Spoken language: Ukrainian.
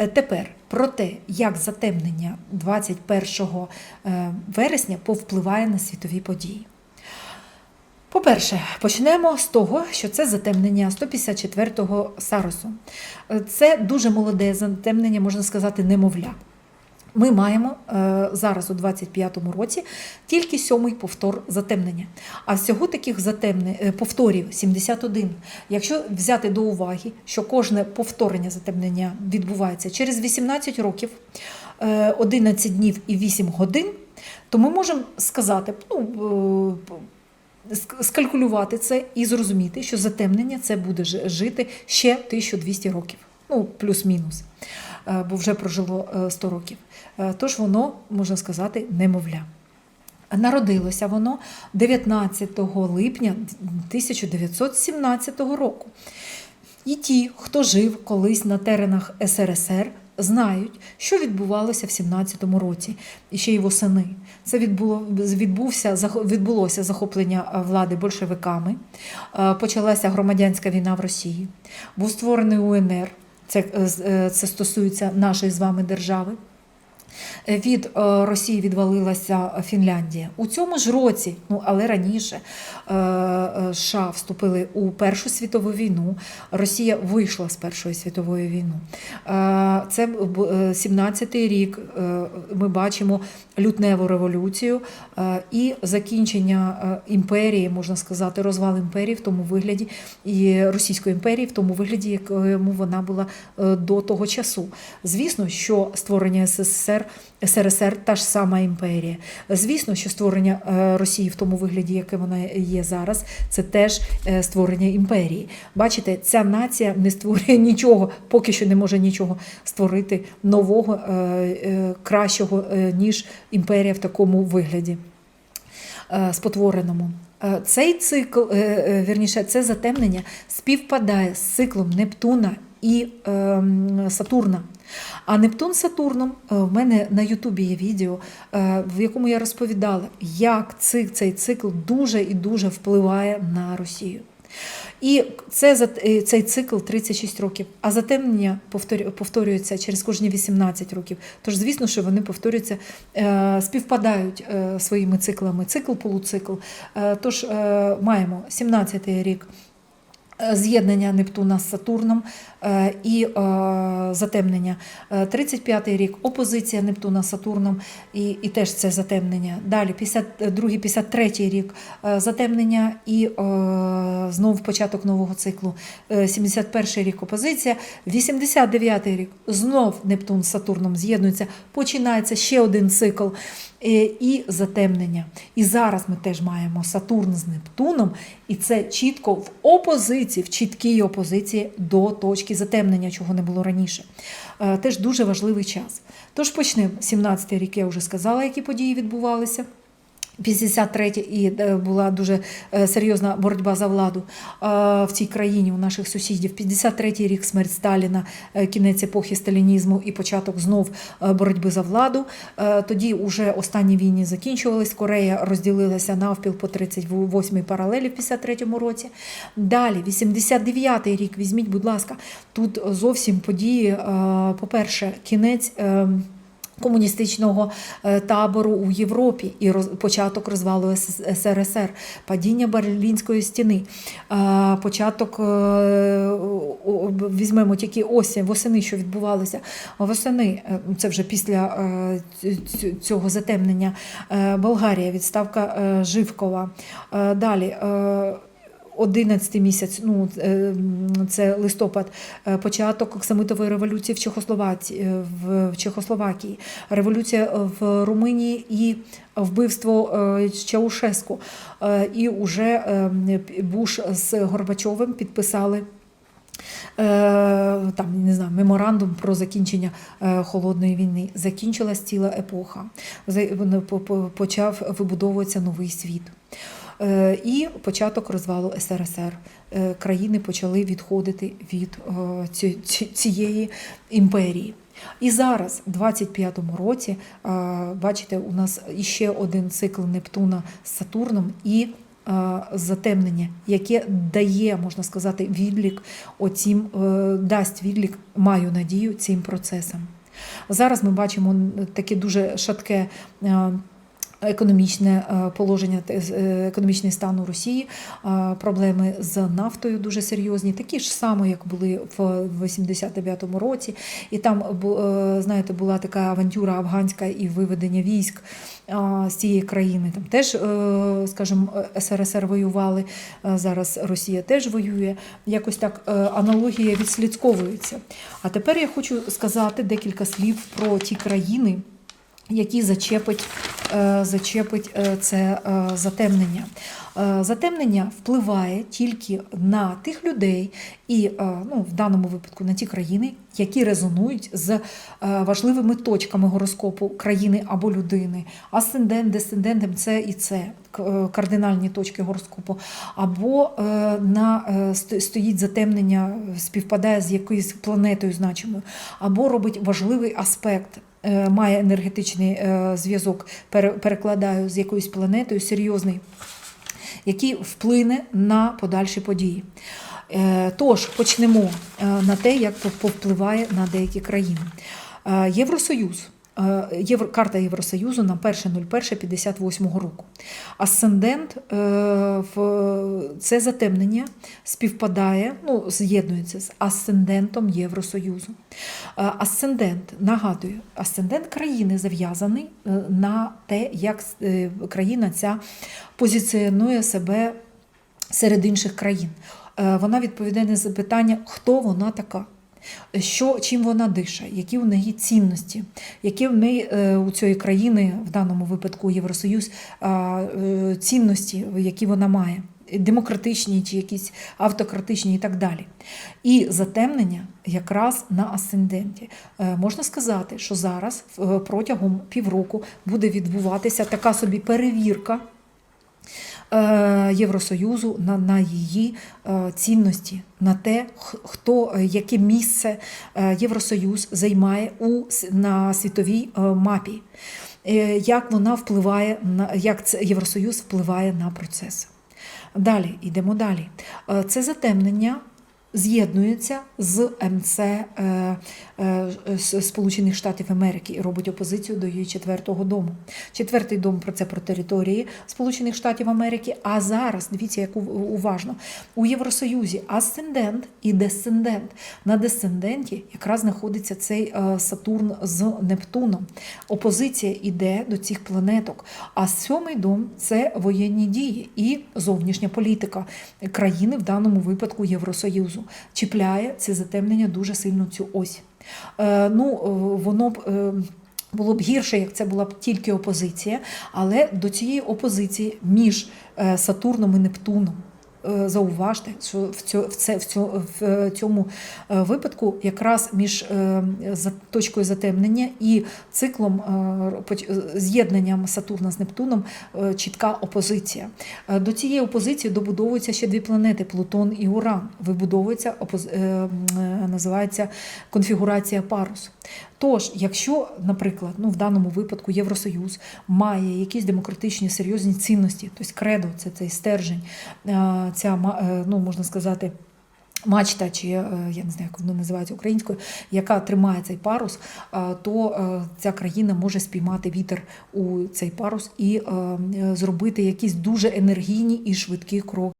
Е, Тепер про те, як затемнення 21 е, вересня повпливає на світові події. По-перше, почнемо з того, що це затемнення 154-го Саросу. Е, Це дуже молоде затемнення, можна сказати, немовля. Ми маємо е, зараз у 25-му році тільки сьомий повтор затемнення. А всього таких затемне, е, повторів 71. Якщо взяти до уваги, що кожне повторення затемнення відбувається через 18 років, е, 11 днів і 8 годин, то ми можемо сказати, ну, е, скалькулювати це і зрозуміти, що затемнення це буде жити ще 1200 років, ну плюс-мінус, е, бо вже прожило е, 100 років. Е, Тож воно, можна сказати, немовля. Народилося воно 19 липня 1917 року. І ті, хто жив колись на теренах СРСР, знають, що відбувалося в 17-му році, і ще й восени. Це відбуло, відбувся, відбулося захоплення е, влади большевиками, е, почалася громадянська війна в Росії, був створений УНР, це, е, е, це стосується нашої з вами держави. Від е, Росії відвалилася Фінляндія. У цьому ж році, ну але раніше, е, е, США вступили у Першу світову війну. Росія вийшла з Першої світової війни. Це бу- е, 17-й рік. Ми бачимо лютневу революцію і закінчення імперії, можна сказати, розвал імперії в тому вигляді, і Російської імперії в тому вигляді, якому вона була до того часу. Звісно, що створення СССР, СРСР та ж сама імперія. Звісно, що створення е, Росії в тому вигляді, яке вона є зараз, це теж е, створення імперії. Бачите, ця нація не створює нічого, поки що не може нічого створити нового, е, кращого, ніж імперія в такому вигляді спотвореному. Цей цикл, вірніше, це затемнення співпадає з циклом Нептуна і ем, Сатурна. А Нептун Сатурном е, в мене на Ютубі є відео, е, в якому я розповідала, як цей цикл дуже і дуже впливає на Росію. І це, е, цей цикл 36 років, а затемнення повторюється через кожні 18 років. Тож, звісно, що вони повторюються, співпадають своїми циклами, цикл, полуцикл. Тож маємо 17-й рік. Е, З'єднання Нептуна з Сатурном е, і е, затемнення. Е, 35-й рік опозиція Нептуна з Сатурном і, і теж це затемнення. Далі 52-й, 53-й рік е, затемнення і е, знов початок нового циклу. Е, 71-й рік опозиція, 89-й рік знов Нептун з Сатурном з'єднується, починається ще один цикл е, і затемнення. І зараз ми теж маємо Сатурн з Нептуном, і це чітко в опозиції, в чіткій опозиції до точки затемнення, чого не було раніше. Е, Теж дуже важливий час. Тож почнемо. 17-й рік я вже сказала, які події відбувалися. 53 і е, була дуже е, серйозна боротьба за владу е, в цій країні у наших сусідів. 53-й рік смерть Сталіна, кінець епохи сталінізму і початок знов боротьби за владу. Тоді вже останні війни закінчувались. Корея розділилася навпіл по 38-й паралелі в 53-му році. Далі, 89-й рік, візьміть, будь ласка, тут зовсім події. е, По-перше, кінець. Комуністичного е, табору у Європі і роз, початок розвалу СРСР, падіння Берлінської стіни, е, початок е, візьмемо тільки осінь, восени, що відбувалося. Восени, це вже після ць- ць- цього затемнення, Болгарія, відставка Живкова. Далі. Е, 11 місяць, ну е, це листопад, е, початок оксамитової революції в Чехословації е, в Чехословакії, революція в Румунії і вбивство Чаушеску. І уже Буш з Горбачовим підписали. Там не знаю, меморандум про закінчення холодної війни. Закінчилась ціла епоха. По- Почав вибудовуватися новий світ. Е, І початок розвалу СРСР. Е, Країни почали відходити від е, ці- ці- цієї імперії. І зараз, в 25-му році, бачите, у нас іще один цикл Нептуна з Сатурном і затемнення, яке дає, можна сказати, відлік оцім, дасть відлік, маю надію, цим процесам. Зараз ми бачимо таке дуже шатке. Е, Економічне е, положення, з- е, економічний стан у Росії, е, проблеми з нафтою дуже серйозні, такі ж само, як були в 89-му році. І там е, знаєте, була така авантюра афганська і виведення військ е, з цієї країни. Там теж, е, скажімо, СРСР воювали, е, зараз Росія теж воює. Якось так е, аналогія відслідковується. А тепер я хочу сказати декілька слів про ті країни які зачепить, е, зачепить е, це е, затемнення. Е, Затемнення впливає тільки на тих людей, і е, ну, в даному випадку на ті країни, які резонують з е, важливими точками гороскопу країни або людини. Асцендент, десцендентом це і це е, кардинальні точки гороскопу, або е, на е, стоїть затемнення, співпадає з якоюсь планетою значимою, або робить важливий аспект. Е, Має енергетичний е, зв'язок, пере- перекладаю з якоюсь планетою серйозний, який вплине на подальші події. Е, Тож почнемо на те, як пов- повпливає на деякі країни. Євросоюз. Е, карта Євросоюзу на 1.01.58 року. Асцендент е, це затемнення співпадає, ну, з'єднується з асцендентом Євросоюзу. Е, Асцендент, нагадую, асцендент країни зав'язаний на те, як країна ця позиціонує себе серед інших країн. Вона відповідає на запитання, хто вона така. Що, чим вона дише, які у неї цінності, які в неї е, у цієї країни, в даному випадку Євросоюз, е, цінності, які вона має, демократичні чи якісь автократичні і так далі. І затемнення якраз на асценденті. Е, Можна сказати, що зараз е, протягом півроку буде відбуватися така собі перевірка. Е, Євросоюзу на, на її е, цінності, на те, хто е, яке місце Євросоюз займає у на світовій мапі, як вона впливає на як це Євросоюз впливає на процес. Далі йдемо далі. Це затемнення з'єднується з МЦ е, е, Сполучених Штатів Америки і робить опозицію до її четвертого дому. Четвертий дом про це про території Сполучених Штатів Америки. А зараз дивіться, як уважно у Євросоюзі асцендент і десцендент. На десценденті якраз знаходиться цей е, Сатурн з Нептуном. Опозиція йде до цих планеток. А сьомий дом це воєнні дії і зовнішня політика країни, в даному випадку Євросоюзу. Чіпляє це затемнення дуже сильно цю ось. Е, ну, е, воно б. е, було б гірше, як це була б тільки опозиція, але до цієї опозиції між Сатурном і Нептуном. Е, Зауважте, що в в цьому е, випадку якраз між е, точкою затемнення і циклом е, з'єднанням Сатурна з Нептуном е, чітка опозиція. Е, До цієї опозиції добудовуються ще дві планети Плутон і Уран. Вибудовується е, е, називається конфігурація парус. Тож, якщо, наприклад, ну в даному випадку Євросоюз має якісь демократичні серйозні цінності, тобто кредо, це цей стержень, е, ця е, ну можна сказати. Мачта, чи е, я не знаю, як воно називається українською, яка тримає цей парус, то ця країна може спіймати вітер у цей парус і зробити якісь дуже енергійні і швидкі кроки.